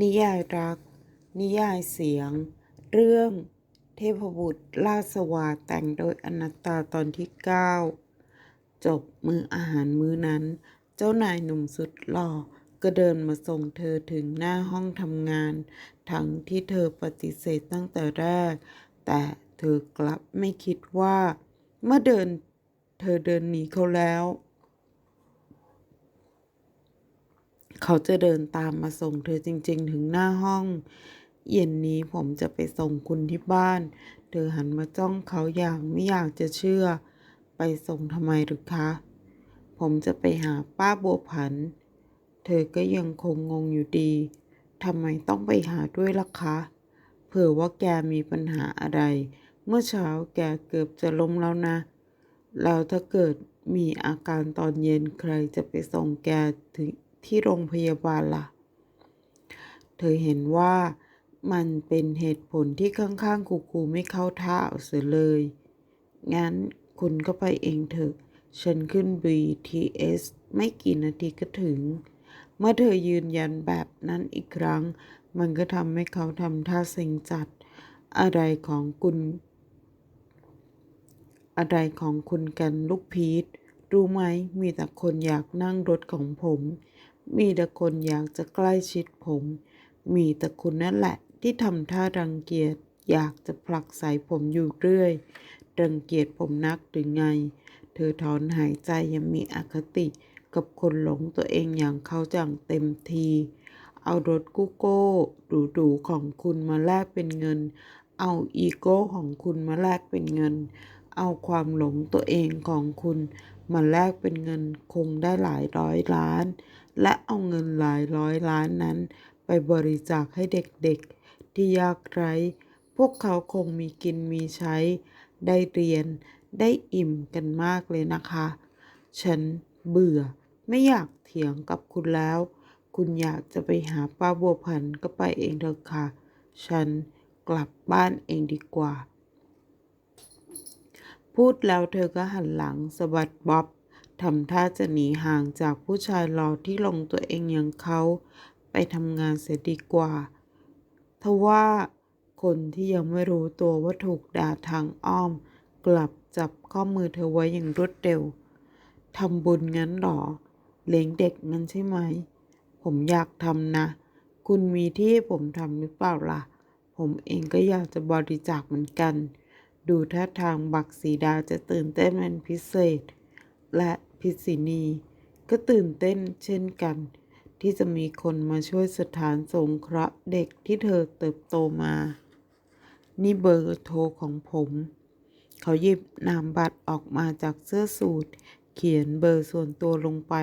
นิยายรัก นิยายเสียง เรื่อง เทพบุตรราสวาแต่งโดยอนัตตาตอนที่ 9 จบมืออาหารมื้อนั้น เจ้านายหนุ่มสุดหล่อก็เดินมาส่งเธอถึงหน้าห้องทำงาน ทั้งที่เธอปฏิเสธตั้งแต่แรก แต่เธอกลับไม่คิดว่า เมื่อเดิน เธอเดินหนีเขาแล้ว เขาจะเดินตามมาส่งเธอจริง ๆ ถึงหน้าห้อง เย็นนี้ผมจะไปส่งคุณที่บ้าน เธอหันมาจ้องเขาอย่างไม่อยากจะเชื่อ ไปส่งทำไมหรือคะ ผมจะไปหาป้าบัวผัน เธอก็ยังคงงงอยู่ดีทำไมต้องไปหาด้วยล่ะคะ เผื่อว่าแกมีปัญหาอะไร เมื่อเช้าแกเกือบจะล้มแล้วนะ แล้วถ้าเกิดมีอาการตอนเย็นใครจะไปส่งแกถึง ที่โรงพยาบาลล่ะ เธอเห็นว่ามันเป็นเหตุผลที่ข้างๆคูๆไม่เข้าท่าเสียเลย งั้นคุณก็ไปเองเถอะ ฉันขึ้น BTS ไม่กี่นาทีก็ถึง เมื่อเธอยืนยันแบบนั้นอีกครั้ง มันก็ทำให้เขาทำท่าเซ็งจัด อะไรของคุณ อะไรของคุณกันลูกพีทรู้ไหมมีแต่คนอยากนั่งรถของผม มีแต่คนอยากจะใกล้ชิดผม มีแต่คุณนั่นแหละที่ทำท่ารังเกียจอยากจะผลักใส่ผมอยู่เรื่อย รังเกียจผมนักหรือไง เธอถอนหายใจยังมีอคติกับคนหลงตัวเองอย่างเขาจังเต็มที เอารถกู้โก้หรูๆของคุณมาแลกเป็นเงิน เอาอีโก้ของคุณมาแลกเป็นเงิน เอาความหลงตัวเองของคุณมาแลกเป็นเงินคงได้หลายร้อยล้าน และเอาเงินหลายร้อยล้านนั้น ไปบริจาคให้เด็กๆ ที่ยากไร้ พวกเขาคงมีกินมีใช้ ได้เรียน ได้อิ่มกันมากเลยนะคะ ฉันเบื่อไม่อยากเถียงกับคุณแล้ว คุณอยากจะไปหาป้าบัวพันก็ไปเองเถอะค่ะ ฉันกลับบ้านเองดีกว่า พูดแล้วเธอก็หันหลังสะบัดบ๊อบ ทำท่าจะหนีห่างจากผู้ชายหล่อที่ลงตัวเองอย่างเขาไปทำงานเสียดีกว่า ทว่าคนที่ยังไม่รู้ตัวว่าถูกด่าทางอ้อม กลับจับข้อมือเธอไว้อย่างรวดเร็ว ทำบุญงั้นหรอ เลี้ยงเด็กงั้นใช่ไหม ผมอยากทำนะ คุณมีที่ให้ผมทำหรือเปล่าล่ะ ผมเองก็อยากจะบริจาคเหมือนกัน ดูท่าทางบักสีดาจะตื่นเต้นเป็นพิเศษ และ พิษินีก็ตื่นเต้นเช่นกัน ที่จะมีคนมาช่วยสถานสงเคราะห์เด็กที่เธอเติบโตมา นี่เบอร์โทรของผม เขาหยิบนามบัตรออกมาจากเสื้อสูทเขียนเบอร์ส่วนตัวลงไป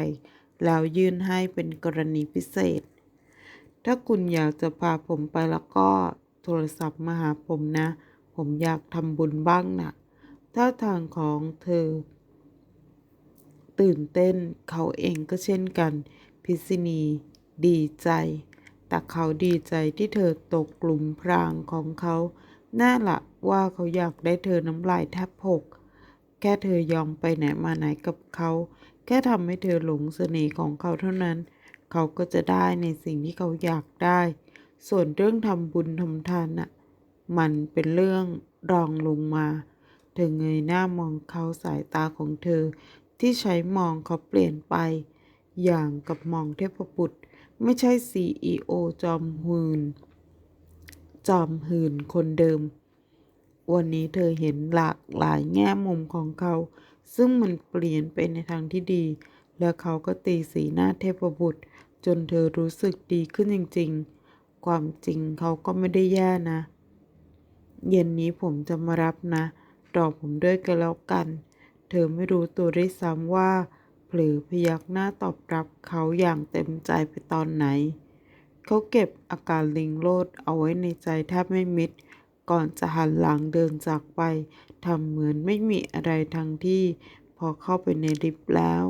แล้วยื่นให้เป็นกรณีพิเศษ ถ้าคุณอยากจะพาผมไปแล้วก็โทรศัพท์มาหาผมนะ ผมอยากทำบุญบ้างนะท่าทางของเธอ ตื่นเต้น เขาเองก็เช่นกัน พิษณีดีใจ แต่เขาดีใจที่เธอตกกลุ่มพรางของเขา น่าละว่าเขาอยากได้เธอน้ำลายแทบหก แค่เธอยอมไปไหนมาไหนกับเขา แค่ทำให้เธอหลงเสน่ห์ของเขาเท่านั้น เขาก็จะได้ในสิ่งที่เขาอยากได้ ส่วนเรื่องทำบุญทำทานน่ะ มันเป็นเรื่องรองลงมา เธอเงยหน้ามองเขาสายตาของเธอ ที่ใช้มองเขาเปลี่ยนไป อย่างกับมองเทพบุตร ไม่ใช่ซีอีโอจอมหืน จอมหืนคนเดิม วันนี้เธอเห็นหลากหลายแง่มุมของเขา ซึ่งมันเปลี่ยนไปในทางที่ดี แล้วเขาก็ตีสีหน้าเทพบุตร จนเธอรู้สึกดีขึ้นจริง ๆ ความจริงเขาก็ไม่ได้แย่นะ เย็นนี้ผมจะมารับนะรอผมด้วยกันแล้วกัน เธอไม่รู้ตัวด้วยซ้ำว่าเผลอพยักหน้าตอบรับเขาอย่างเต็มใจไปตอนไหน เขาเก็บอาการลิงโลดเอาไว้ในใจแทบไม่มิด ก่อนจะหันหลังเดินจากไปทำเหมือนไม่มีอะไรทั้งที่ พอเข้าไปในลิฟต์แล้ว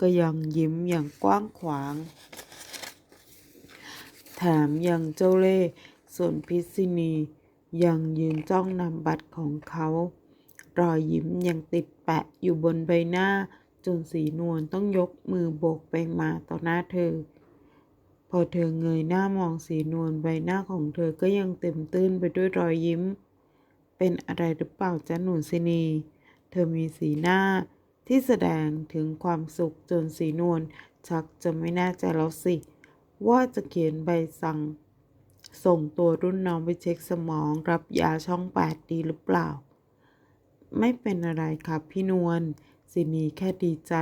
ก็ยังยิ้มอย่างกว้างขวาง แถมยังเจ้าเล่ส่วนพิษณียังยืนจ้องนำบัตรของเขา รอยยิ้มยังติดแปะอยู่บนใบหน้า จนสีนวลต้องยกมือโบกไปมาต่อหน้าเธอ พอเธอเงยหน้ามองสีนวลใบหน้าของเธอก็ยังเต็มตื้นไปด้วยรอยยิ้ม เป็นอะไรหรือเปล่าจ๊ะหนูสินี เธอมีสีหน้าที่แสดงถึงความสุขจนสีนวลชักจะไม่แน่ใจแล้วสิ ว่าจะเขียนใบสั่ง ส่งตัวรุ่นน้องไปเช็คสมองรับยาช่องแปดดีหรือเปล่า ไม่เป็นอะไรครับพี่นวลสินีแค่ดีใจ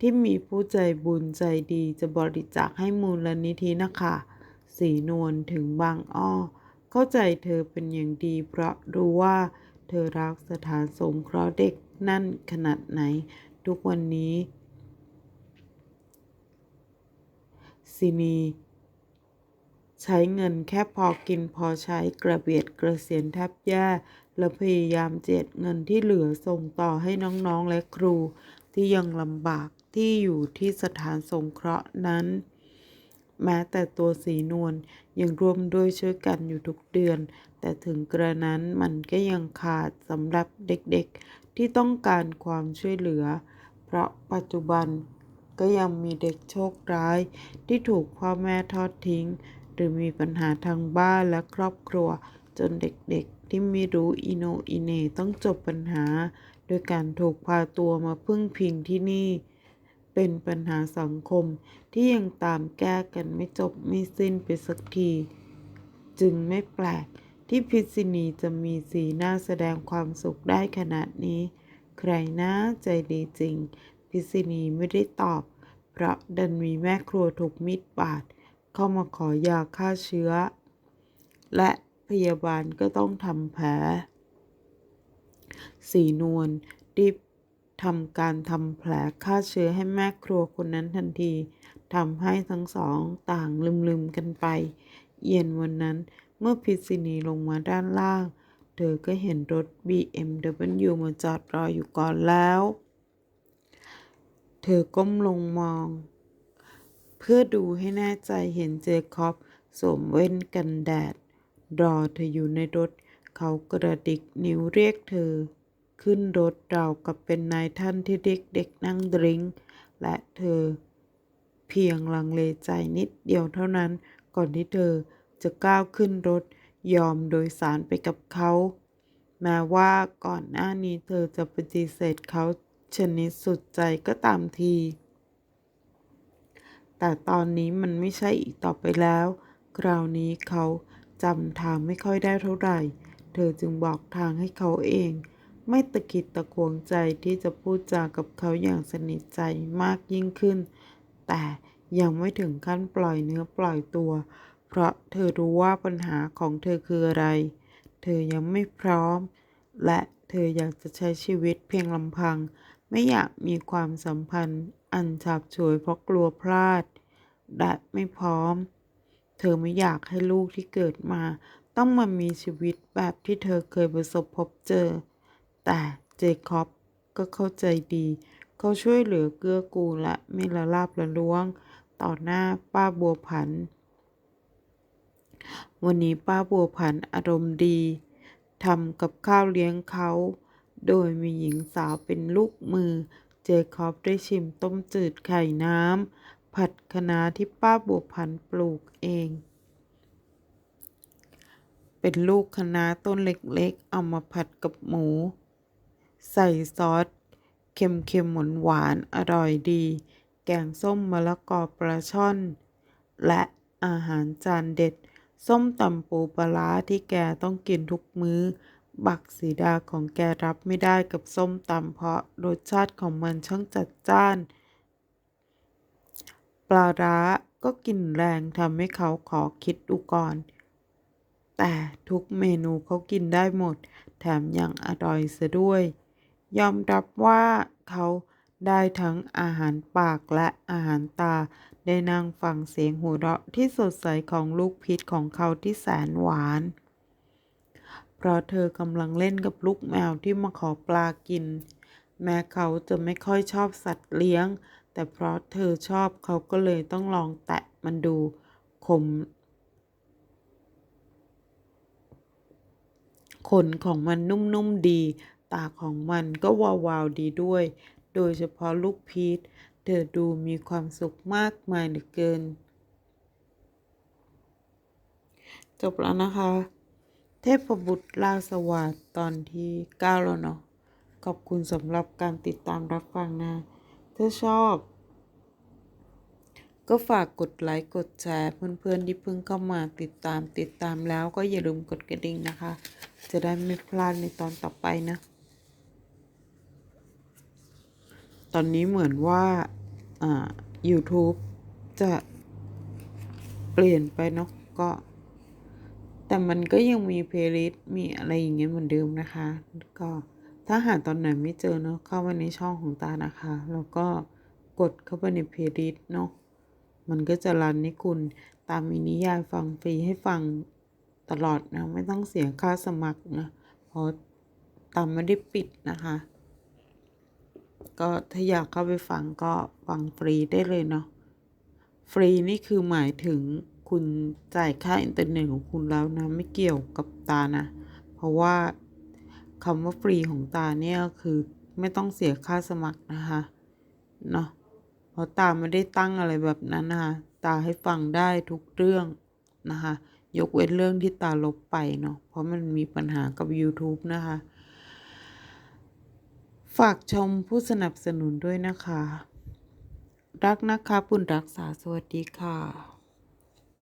ที่มีผู้ใจบุญใจดีจะบริจาคให้มูลนิธินะคะ สีนวลถึงบางอ้อ เข้าใจเธอเป็นอย่างดี เพราะรู้ว่า เธอรักสถานสงเคราะห์เด็กนั่นขนาดไหน ทุกวันนี้สินีใช้เงินแค่พอกินพอใช้กระเบียดกระเสียนแทบแย่ และพยายามเจ็ดเงินที่เหลือส่งต่อให้น้องๆและครูที่ยังลำบากที่อยู่ที่สถานสงเคราะห์นั้น แม้แต่ตัวสีนวลยังร่วมด้วยช่วยกันอยู่ทุกเดือน แต่ถึงกระนั้นมันก็ยังขาดสำหรับเด็กๆที่ต้องการความช่วยเหลือ เพราะปัจจุบันก็ยังมีเด็กโชคร้ายที่ถูกพ่อแม่ทอดทิ้ง หรือมีปัญหาทางบ้านและครอบครัวจนเด็กๆ ที่ไม่รู้อิโนอิเนต้องจบปัญหา โดยการถูกพาตัวมาพึ่งพิงที่นี่ เป็นปัญหาสังคมที่ยังตามแก้กันไม่จบไม่สิ้นไปสักที จึงไม่แปลกที่พิษณีจะมีสีหน้าแสดงความสุขได้ขนาดนี้ ใครน่าใจดีจริง พิษณีไม่ได้ตอบ เพราะดันมีแม่ครัวถูกมีดบาดเข้ามาขอยาฆ่าเชื้อ และ พยาบาลก็ต้องทำแผลสีนวลรีบทำการทำแผลฆ่าเชื้อให้แม่ครัวคนนั้นทันทีทำให้ทั้งสองต่างลืมๆกันไป เย็นวันนั้นเมื่อพิษิณีลงมาด้านล่าง เธอก็เห็นรถ BMW มาจอดรออยู่ก่อนแล้ว เธอก้มลงมอง เพื่อดูให้แน่ใจเห็นเจคอบสวมเว่นกันแดด รอเธออยู่ในรถ เขากระดิกนิ้วเรียกเธอ ขึ้นรถเรากับเป็นนายท่านที่เด็กเด็กนั่งดริงก์และเธอ เพียงลังเลใจนิดเดียวเท่านั้น ก่อนที่เธอจะก้าวขึ้นรถ ยอมโดยสารไปกับเขาแม้ว่าก่อนหน้านี้เธอจะปฏิเสธเขาชนิดสุดใจก็ตามที แต่ตอนนี้มันไม่ใช่อีกต่อไปแล้ว คราวนี้เขา จำทางไม่ค่อยได้เท่าไหร่ เธอจึงบอกทางให้เขาเอง ไม่ตะกิดตะขวงใจที่จะพูดจากับเขาอย่างสนิทใจมากยิ่งขึ้น แต่ยังไม่ถึงขั้นปล่อยเนื้อปล่อยตัว เพราะเธอรู้ว่าปัญหาของเธอคืออะไร เธอยังไม่พร้อม และเธออยากจะใช้ชีวิตเพียงลำพัง ไม่อยากมีความสัมพันธ์ อันฉาบฉวยเพราะกลัวพลาด และไม่พร้อม เธอไม่อยากให้ลูกที่เกิดมา ต้องมามีชีวิตแบบที่เธอเคยประสบพบเจอ แต่เจคอบก็เข้าใจดี เขาช่วยเหลือเกื้อกูลและไม่ละลาบละล้วง ต่อหน้าป้าบัวผัน วันนี้ป้าบัวผันอารมณ์ดีทำกับข้าวเลี้ยงเขา โดยมีหญิงสาวเป็นลูกมือ เจคอบได้ชิมต้มจืดไข่น้ำ ผัดคะน้าที่ป้าบัวผันปลูกเอง เป็นลูกคะน้าต้นเล็กๆ เอามาผัดกับหมู ใส่ซอสเค็มๆหวานๆอร่อยดี แกงส้มมะละกอปลาช่อน และอาหารจานเด็ด ส้มตำปูปลาร้าที่แกต้องกินทุกมื้อ บักสีดาของแกรับไม่ได้กับส้มตำเพราะรสชาติของมันช่างจัดจ้าน ลาร้าก็กลิ่นแรงทำให้เขาขอคิดดูก่อน แต่ทุกเมนูเขากินได้หมด แถมยังอร่อยเสียด้วย ยอมรับว่าเขาได้ทั้งอาหารปากและอาหารตา ได้นั่งฟังเสียงหัวเราะที่สดใสของลูกพิษของเขาที่แสนหวาน เพราะเธอกำลังเล่นกับลูกแมวที่มาขอปลากิน แม้เขาจะไม่ค่อยชอบสัตว์เลี้ยง แต่เพราะเธอชอบเขาก็เลยต้องลองแตะมันดูขมขนของมันนุ่มๆดี ตาของมันก็วาวๆดีด้วย โดยเฉพาะลูกพีชเธอดูมีความสุขมากมายเหลือเกิน จบแล้วนะคะ เทพบุตรลาสวัสดตอนที่เก้าแล้วเนาะ ขอบคุณสำหรับการติดตามรับฟังนะ ถ้าชอบ ก็ฝากกดไลค์กดแชร์เพื่อนๆที่เพิ่งเข้ามาติดตามติดตามแล้วก็อย่าลืมกดกระดิ่งนะคะ จะได้ไม่พลาดในตอนต่อไปนะ ตอนนี้เหมือนว่าอ่า YouTube จะเปลี่ยนไปเนาะก็ แต่มันก็ยังมีเพลย์ลิสต์มีอะไรอย่างเงี้ยเหมือนเดิมนะคะ ก็ ถ้าหาตอนไหนไม่เจอเนาะเข้าไปในช่องของตานะคะ แล้วก็กดเข้าไปในเพลย์ลิสต์เนาะมันก็จะรันให้คุณตามมินิยายฟังฟรีให้ฟังตลอดนะไม่ต้องเสียค่าสมัครนะเพราะตามไม่ได้ปิดนะคะ ก็ถ้าอยากเข้าไปฟังก็ฟังฟรีได้เลยเนาะฟรีนี่คือหมายถึงคุณจ่ายค่าอินเทอร์เน็ตของคุณแล้วนะ ไม่เกี่ยวกับตานะ เพราะว่า คำว่าฟรีของตาเนี่ยคือไม่ต้องเสียค่าสมัครนะคะเนาะเพราะตาไม่ได้ตั้งอะไรแบบนั้นนะคะตาให้ฟังได้ทุกเรื่องนะคะยกเว้นเรื่องที่ตาลบไปเนาะเพราะมันมีปัญหากับ YouTube นะคะ ฝากชมผู้สนับสนุนด้วยนะคะ รักนะคะปุณรักษาสวัสดีค่ะ